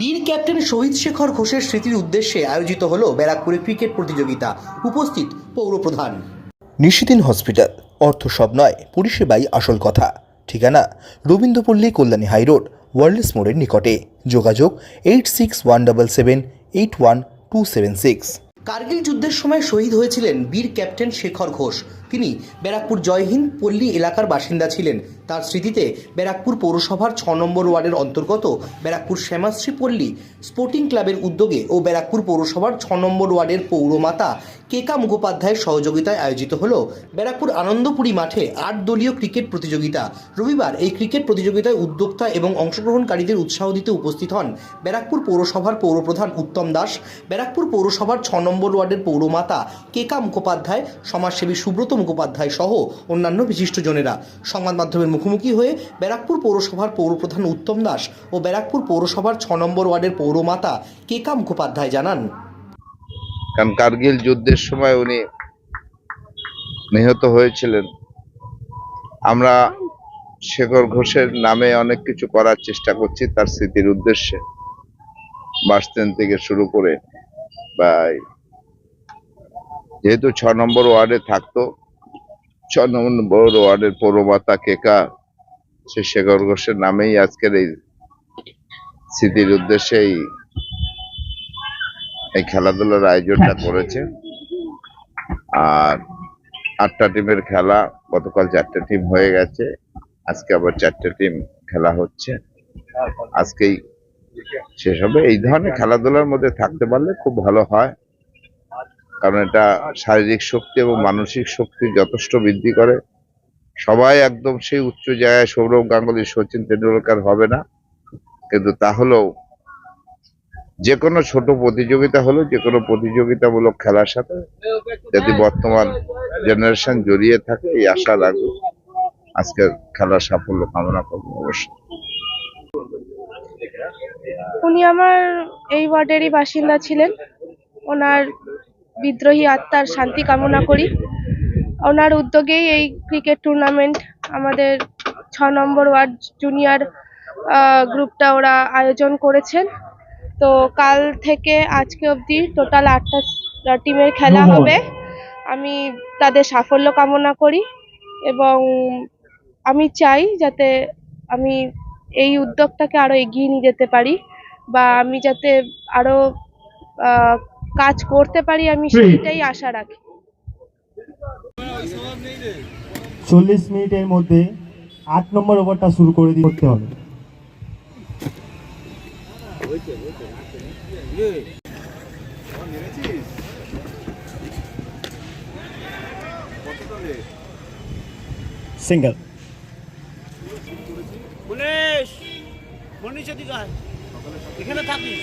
বীর ক্যাপ্টেন শহীদ শেখর ঘোষের স্মৃতির উদ্দেশ্যে আয়োজিত হল ব্যারাকপুরে ক্রিকেট প্রতিযোগিতা। উপস্থিত পৌরপ্রধান নিশিদিন হসপিটাল। অর্থ সব নয় পরিষেবাই আসল কথা। ঠিকানা রবীন্দ্রপল্লী কল্যাণী হাইরোড ওয়ার্ল্ডস মোড়ের নিকটে। যোগাযোগ eight six one double seven eight one two seven six. Kargil যুদ্ধের সময় শহীদ হয়েছিলেন বীর ক্যাপ্টেন শেখর ঘোষ। তিনি ব্যারাকপুর জয়হিন্দ পল্লী এলাকার বাসিন্দা ছিলেন। তার স্মৃতিতে ব্যারাকপুর পৌরসভার ছ নম্বর ওয়ার্ডের অন্তর্গত ব্যারাকপুর শ্যামাশ্রী পল্লী স্পোর্টিং ক্লাবের উদ্যোগে ও ব্যারাকপুর পৌরসভার ছ নম্বর ওয়ার্ডের পৌরমাতা কেকা মুখোপাধ্যায়ের সহযোগিতায় আয়োজিত হল ব্যারাকপুর আনন্দপুরী মাঠে আট দলীয় ক্রিকেট প্রতিযোগিতা। রবিবার এই ক্রিকেট প্রতিযোগিতায় উদ্যোক্তা এবং অংশগ্রহণকারীদের উৎসাহ দিতে উপস্থিত হন ব্যারাকপুর পৌরসভার পৌরপ্রধান উত্তম দাস। ব্যারাকপুর পৌরসভার ছ নম্বর ওয়ার্ডের পৌরমাতা কেকা মুখোপাধ্যায়, সমাজসেবী সুব্রত মুখোপাধ্যায় সহ অন্যান্য বিশিষ্টজনেরা সংবাদ মাধ্যমের মুখোমুখি হয়ে ব্যারাকপুর পৌরসভার পৌরপ্রধান উত্তম দাস ও ব্যারাকপুর পৌরসভার ছ নম্বর ওয়ার্ডের পৌরমাতা কেকা মুখোপাধ্যায় জানান। কারণ কার্গিল যুদ্ধের সময় উনি নিহত হয়েছিলেন। আমরা শেখর ঘোষের নামে অনেক কিছু করার চেষ্টা করছি, তার স্মৃতির উদ্দেশ্যে। বাস স্ট্যান্ড থেকে শুরু করে বা যেহেতু ছ নম্বর ওয়ার্ডে থাকতো ছ নম্বর ওয়ার্ডের পৌরমাতা কেকা সে শেখর ঘোষের নামেই আজকের এই স্মৃতির উদ্দেশ্যে এই খেলাধুলার আয়োজনটা করেছে। আর আটটা টিমের খেলা গতকাল চারটে টিম হয়ে গেছে। আজকে আবার চারটে টিম খেলা হচ্ছে। আজকেই শেষ হবে। এই ধরনের খেলাধুলার মধ্যে থাকতে পারলে খুব ভালো হয়। কারণ এটা শারীরিক শক্তি এবং মানসিক শক্তি যথেষ্ট বৃদ্ধি করে। সবাই একদম সেই উচ্চ জায়গায় সৌরভ গাঙ্গুলি, সচিন তেন্ডুলকার হবে না। কিন্তু তাহলেও যে কোনো ছোট প্রতিযোগিতা হলো যে কোনো প্রতিযোগিতামূলক খেলার সাথে যদি বর্তমান জেনারেশন জড়িয়ে থাকে, এই আশা রাখব আজকের খেলার সাফল্য কামনা করব অবশ্যই। উনি আমার এই ওয়ার্ডেরই বাসিন্দা ছিলেন। ওনার বিদ্রোহী আত্মার শান্তি কামনা করি। ওনার উদ্যোগেই এই ক্রিকেট টুর্নামেন্ট আমাদের ছ নম্বর ওয়ার্ড জুনিয়র গ্রুপটা ওরা আয়োজন করেছেন। তো কাল থেকে আজকে অবধি টোটাল আটটা টিমের খেলা হবে। আমি তাদের সাফল্য কামনা করি এবং আমি চাই যাতে আমি এই উদ্যোগটাকে আরও এগিয়ে নিয়ে যেতে পারি বা আমি যাতে আরও কাজ করতে পারি আমি সেইটাই আশা রাখি। চল্লিশ মিনিটের মধ্যে আট নম্বর ওভারটা শুরু করে দিয়ে করতে হবে। সিঙ্গেল পুলিশ মনীষ অধিকার এখানে থাকিস।